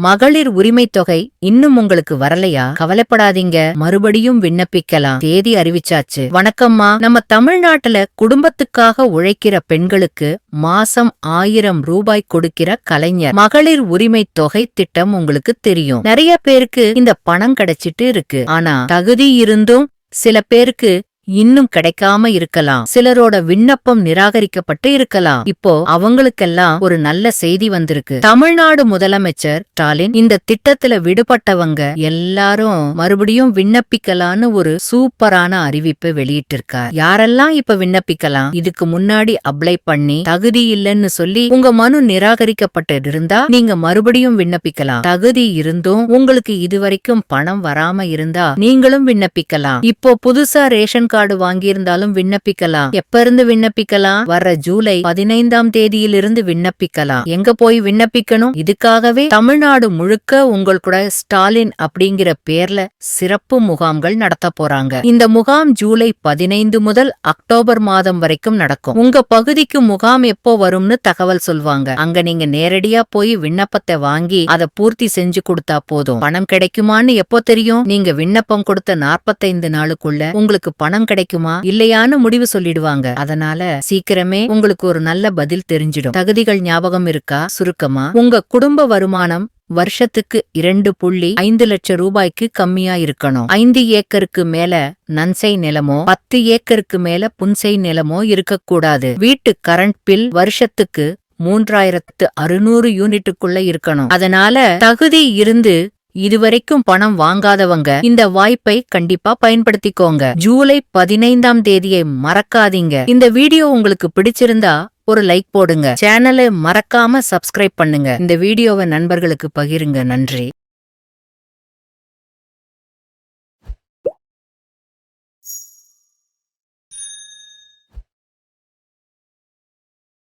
மகளிர் உரிமை தொகை இன்னும் உங்களுக்கு வரலையா? கவலைப்படாதீங்க. மறுபடியும் விண்ணப்பிக்கலாம். தேதி அறிவிச்சாச்சு. வணக்கம்மா. நம்ம தமிழ்நாட்டுல குடும்பத்துக்காக உழைக்கிற பெண்களுக்கு மாசம் ஆயிரம் ரூபாய் கொடுக்கிற கலைஞர். மகளிர் உரிமை தொகை திட்டம் உங்களுக்கு தெரியும். நிறைய பேருக்கு இந்த பணம் கிடைச்சிட்டு இருக்கு. ஆனா தகுதி இருந்தும் சில பேருக்கு இன்னும் கிடைக்காம இருக்கலாம். சிலரோட விண்ணப்பம் நிராகரிக்கப்பட்டு இருக்கலாம். இப்போ அவங்களுக்கெல்லாம் ஒரு நல்ல செய்தி வந்திருக்கு. தமிழ்நாடு முதலமைச்சர் ஸ்டாலின் இந்த திட்டத்துல விடுபட்டவங்க எல்லாரும் மறுபடியும் விண்ணப்பிக்கலான்னு ஒரு சூப்பரான அறிவிப்பை வெளியிட்டிருக்கார். யாரெல்லாம் இப்ப விண்ணப்பிக்கலாம்? இதுக்கு முன்னாடி அப்ளை பண்ணி தகுதி இல்லைன்னு சொல்லி உங்க மனு நிராகரிக்கப்பட்டு இருந்தா நீங்க மறுபடியும் விண்ணப்பிக்கலாம். தகுதி இருந்தும் உங்களுக்கு இதுவரைக்கும் பணம் வராம இருந்தா நீங்களும் விண்ணப்பிக்கலாம். இப்போ புதுசா ரேஷன் கார்டு கார்டு வாங்கியிருந்தாலும் விண்ணப்பிக்கலாம். எப்ப இருந்து விண்ணப்பிக்கலாம்? வர ஜூலை பதினைந்தாம் தேதியிலிருந்து விண்ணப்பிக்கலாம். எங்க போய் விண்ணப்பிக்கணும்? இதுக்காகவே தமிழ்நாடு முழுக்க உங்களுக்கூட ஸ்டாலின் அப்படிங்கிற பேர்ல சிறப்பு முகாம்கள் நடத்த போறாங்க. இந்த முகாம் ஜூலை பதினைந்து முதல் அக்டோபர் மாதம் வரைக்கும் நடக்கும். உங்க பகுதிக்கு முகாம் எப்போ வரும்னு தகவல் சொல்வாங்க. அங்க நீங்க நேரடியா போய் விண்ணப்பத்தை வாங்கி அதை பூர்த்தி செஞ்சு கொடுத்தா போதும். பணம் கிடைக்குமான்னு எப்போ தெரியும்? நீங்க விண்ணப்பம் கொடுத்த நாற்பத்தைந்து நாளுக்குள்ள உங்களுக்கு பணம் பணம் கிடைக்குமா? இல்லையான்னு முடிவு சொல்லிடுவாங்க. அதனால சீக்கிரமே உங்களுக்கு ஒரு நல்ல பதில் தெரிஞ்சிடும். தகுதிகள் ஞாபகம் இருக்கா? சுருக்கமா? உங்க குடும்ப வருமானம் வருஷத்துக்கு இரண்டு புள்ளி ஐந்து லட்சம் ரூபாய்க்கு கம்மியா இருக்கணும். ஐந்து ஏக்கருக்கு மேல நன்சை நிலமோ பத்து ஏக்கருக்கு மேல புன்சை நிலமோ இருக்கக்கூடாது. வீட்டு கரண்ட் பில் வருஷத்துக்கு மூன்றாயிரத்து அறுநூறு யூனிட்டுக்குள்ள இருக்கணும். அதனால தகுதி இருந்து இதுவரைக்கும் பணம் வாங்காதவங்க இந்த வாய்ப்பை கண்டிப்பா பயன்படுத்திக்கோங்க. ஜூலை பதினைந்தாம் தேதியை மறக்காதீங்க. இந்த வீடியோ உங்களுக்கு பிடிச்சிருந்தா ஒரு லைக் போடுங்க. சேனலை மறக்காம சப்ஸ்கிரைப் பண்ணுங்க. இந்த வீடியோவை நண்பர்களுக்கு பகிருங்க. நன்றி.